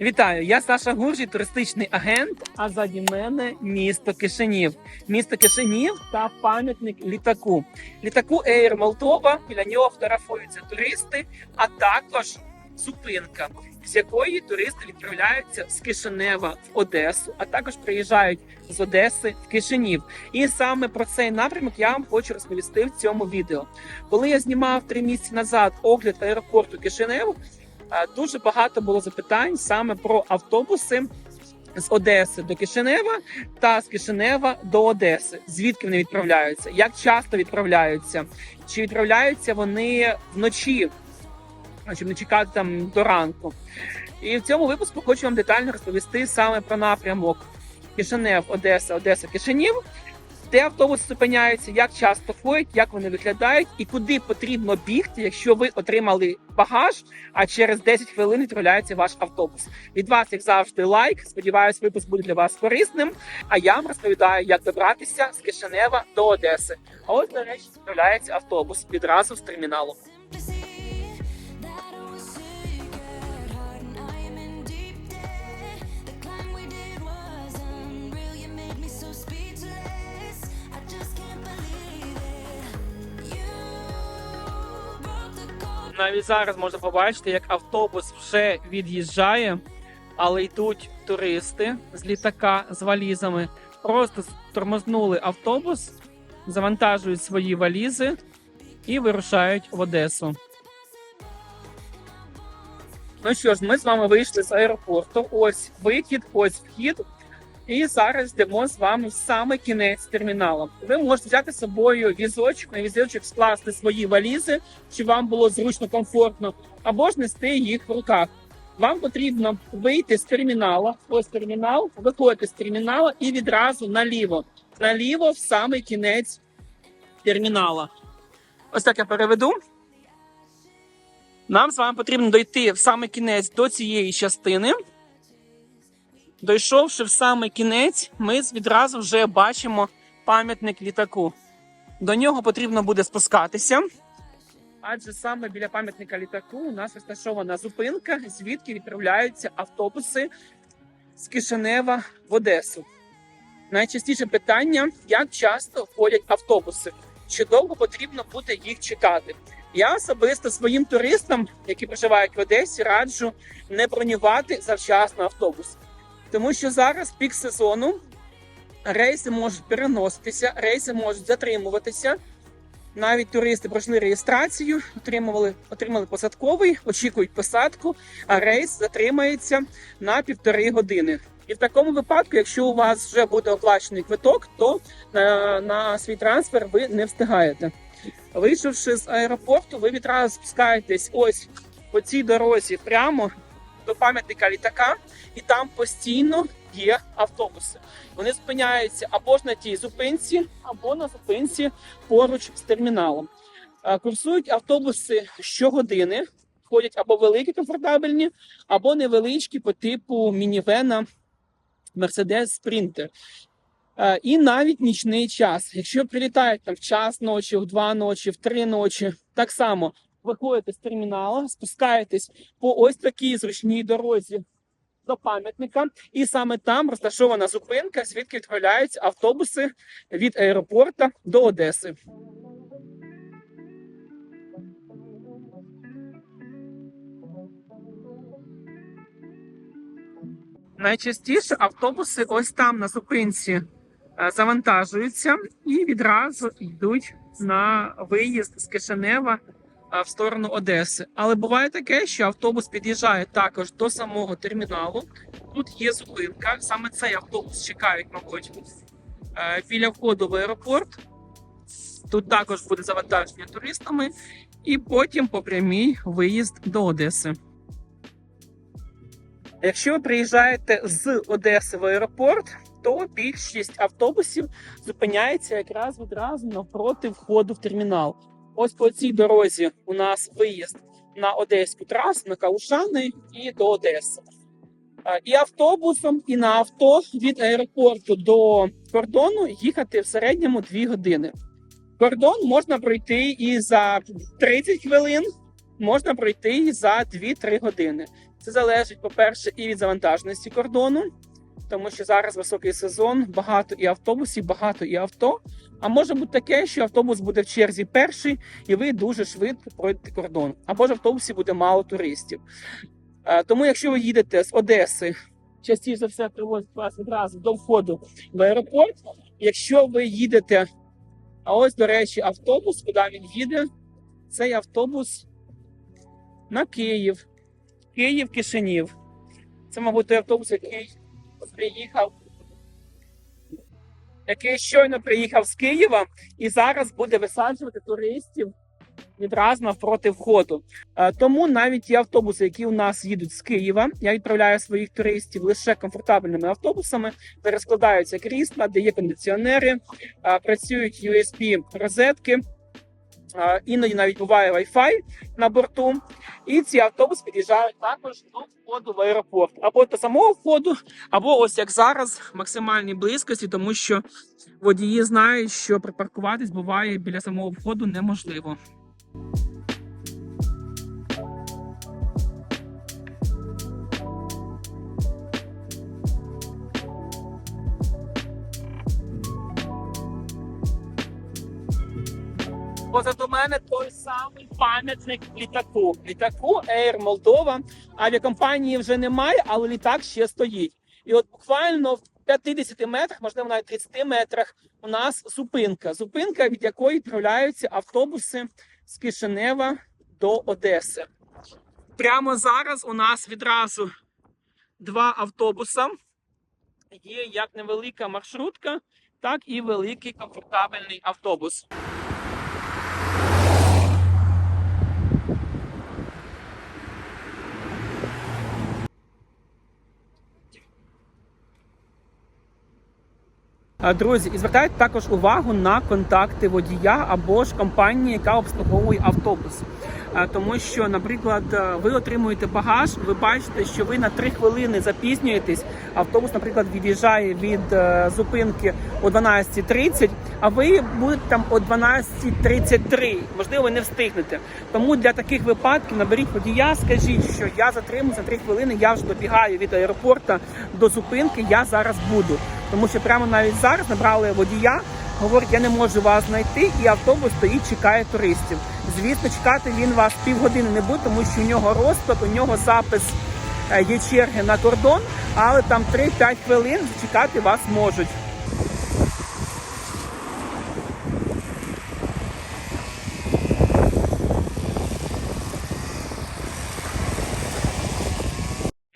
Вітаю, я Саша Гуржій, туристичний агент. А заді мене місто Кишинів. Місто Кишинів та пам'ятник літаку. Літаку Air Молдова. Біля нього фотографуються туристи, а також зупинка, з якої туристи відправляються з Кишинева в Одесу, а також приїжджають з Одеси в Кишинів. І саме про цей напрямок я вам хочу розповісти в цьому відео. Коли я знімав три місяці назад огляд аеропорту Кишинев, Е, Дуже багато було запитань саме про автобуси з Одеси до Кишинева та з Кишинева до Одеси. Звідки вони відправляються? Як часто відправляються? Чи відправляються вони вночі, щоб не чекати там до ранку? І в цьому випуску хочу вам детально розповісти саме про напрямок Кишинев, Одеса, Одеса, Кишинів. Де автобуси зупиняються, як часто ходять, як вони виглядають, і куди потрібно бігти, якщо ви отримали багаж, а через 10 хвилин відправляється ваш автобус. Від вас, як завжди, лайк. Сподіваюсь, випуск буде для вас корисним. А я вам розповідаю, як добратися з Кишинева до Одеси. А от, речі, відправляється автобус відразу з терміналу. Навіть зараз можна побачити, як автобус вже від'їжджає, але йдуть туристи з літака з валізами. Просто тормознули автобус, завантажують свої валізи і вирушають в Одесу. Ну що ж, ми з вами вийшли з аеропорту. Ось вихід, ось вхід. І зараз йдемо з вами саме кінець терміналу. Ви можете взяти з собою візочок, на візочок скласти свої валізи, щоб вам було зручно, комфортно, або ж нести їх в руках. Вам потрібно вийти з термінала. Ось термінал, виходити з термінала і відразу наліво. Наліво в самий кінець термінала. Ось так я переведу. Нам з вами потрібно дойти в самий кінець до цієї частини. Дойшовши в самий кінець, ми відразу вже бачимо пам'ятник літаку. До нього потрібно буде спускатися. Адже саме біля пам'ятника літаку у нас розташована зупинка, звідки відправляються автобуси з Кишинева в Одесу. Найчастіше питання: як часто ходять автобуси? Чи довго потрібно буде їх чекати? Я особисто своїм туристам, які проживають в Одесі, раджу не бронювати завчасно автобус. Тому що зараз пік сезону рейси можуть переноситися, рейси можуть затримуватися. Навіть туристи пройшли реєстрацію, отримували, отримали посадковий, очікують посадку, а рейс затримається на півтори години. І в такому випадку, якщо у вас вже буде оплачений квиток, то на, на свій трансфер ви не встигаєте. Вийшовши з аеропорту, ви відразу спускаєтесь ось по цій дорозі прямо до пам'ятника літака, і там постійно є автобуси. Вони зупиняються або ж на тій зупинці, або на зупинці поруч з терміналом. Е, Курсують автобуси щогодини, ходять або великі комфортабельні, або невеличкі по типу мінівена Mercedes Sprinter. Е, І навіть нічний час. Якщо прилітають там в час ночі, в два ночі, в три ночі, так само виходите з терміналу, спускаєтесь по ось такій зручній дорозі до пам'ятника, і саме там розташована зупинка, звідки відправляються автобуси від аеропорту до Одеси. Найчастіше автобуси ось там на зупинці е, завантажуються і відразу йдуть на виїзд з Кишинева в сторону Одеси. Але буває таке, що автобус під'їжджає також до самого терміналу. Тут є зупинка. Саме цей автобус чекають, мабуть, е, біля входу в аеропорт. Тут також буде завантаження туристами, і потім по прямій виїзд до Одеси. Якщо ви приїжджаєте з Одеси в аеропорт, то більшість автобусів зупиняється якраз відразу навпроти входу в термінал. Ось по цій дорозі у нас виїзд на одеську трасу, на Калушани і до Одеси. І автобусом, і на авто від аеропорту до кордону їхати в середньому 2 години. Кордон можна пройти і за 30 хвилин, можна пройти і за 2-3 години. Це залежить, по-перше, і від завантаженості кордону, тому що зараз високий сезон, багато і автобусів, багато і авто. А може бути таке, що автобус буде в черзі перший, і ви дуже швидко пройдете кордон. Або ж в автобусі буде мало туристів. Тому, якщо ви їдете з Одеси, частіше за все привозять вас відразу до входу в аеропорт. Якщо ви їдете, а ось, до речі, автобус, куди він їде, цей автобус на Київ. Київ, Кишинів. Це, мабуть, той автобус, який приїхав, який щойно приїхав з Києва і зараз буде висаджувати туристів відразу навпроти входу. Е, Тому навіть ті автобуси, які у нас їдуть з Києва, я відправляю своїх туристів лише комфортабельними автобусами, де розкладаються крісла, де є кондиціонери, е, працюють USB розетки. Іноді навіть буває Wi-Fi на борту, і ці автобуси під'їжджають також до входу в аеропорт, або до самого входу, або ось як зараз в максимальній близькості, тому що водії знають, що припаркуватись буває біля самого входу неможливо. Позаду мене той самий пам'ятник літаку. Літаку Air Moldova. Авіакомпанії вже немає, але літак ще стоїть. І от буквально в 50 метрах, можливо, навіть 30 метрах, у нас зупинка. Зупинка, від якої відправляються автобуси з Кишинева до Одеси. Прямо зараз у нас відразу два автобуса. Є як невелика маршрутка, так і великий комфортабельний автобус. Друзі, і звертайте також увагу на контакти водія або ж компанії, яка обслуговує автобус. Тому що, наприклад, е, ви отримуєте багаж, ви бачите, що ви на 3 хвилини запізнюєтесь. Автобус, наприклад, від'їжджає від е, зупинки о 12.30, а ви будете там о 12.33. Можливо, ви не встигнете. Тому для таких випадків наберіть водія, скажіть, що я затримуюся на 3 хвилини, я вже добігаю від аеропорту до зупинки, я зараз буду. Тому що прямо навіть зараз набрали водія, говорить, я не можу вас знайти, і автобус стоїть, чекає туристів. Звісно, чекати він вас півгодини не буде, тому що у нього розклад, у нього запис е, є черги на кордон, але там 3-5 хвилин чекати вас можуть.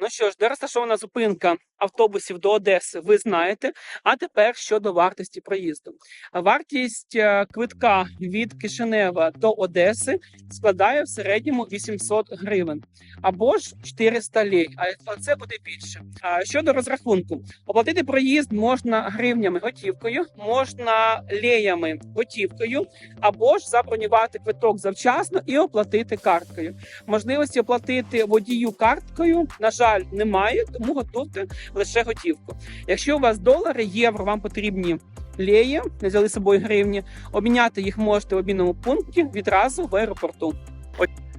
Ну що ж, де розташована зупинка автобусів до Одеси, ви знаєте. А тепер щодо вартості проїзду. Вартість е, квитка від Кишинева до Одеси складає в середньому 800 гривень або ж 400 лей. А це буде більше. А щодо розрахунку, оплатити проїзд можна гривнями готівкою, можна леями готівкою, або ж забронювати квиток завчасно і оплатити карткою. Можливості оплатити водію карткою, на жаль, немає, тому готуйте лише готівку. Якщо у вас долари, євро, вам потрібні леї, не взяли з собою гривні, обміняти їх можете в обмінному пункті відразу в аеропорту.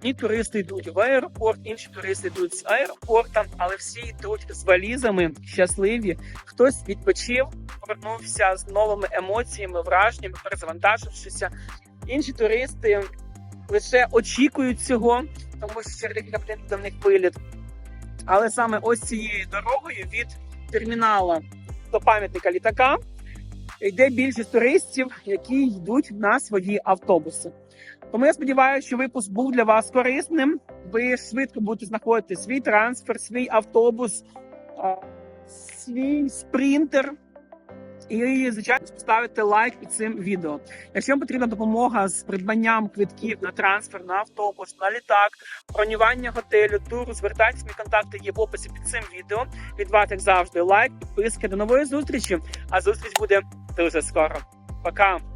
Одні туристи йдуть в аеропорт, інші туристи йдуть з аеропорта, але всі йдуть з валізами, щасливі. Хтось відпочив, повернувся з новими емоціями, враженнями, перезавантажившися. Інші туристи лише очікують цього, тому що через декілька до них виліт. Але саме ось цією дорогою від термінала до пам'ятника літака йде більшість туристів, які йдуть на свої автобуси. Тому я сподіваюся, що випуск був для вас корисним. Ви швидко будете знаходити свій трансфер, свій автобус, свій спринтер. І, звичайно, поставити лайк під цим відео. Якщо вам потрібна допомога з придбанням квитків на трансфер, на автобус, на літак, бронювання готелю, туру, звертайтесь, мої контакти є в описі під цим відео. Від вас, як завжди, лайк, підписки. До нової зустрічі. А зустріч буде дуже скоро. Пока!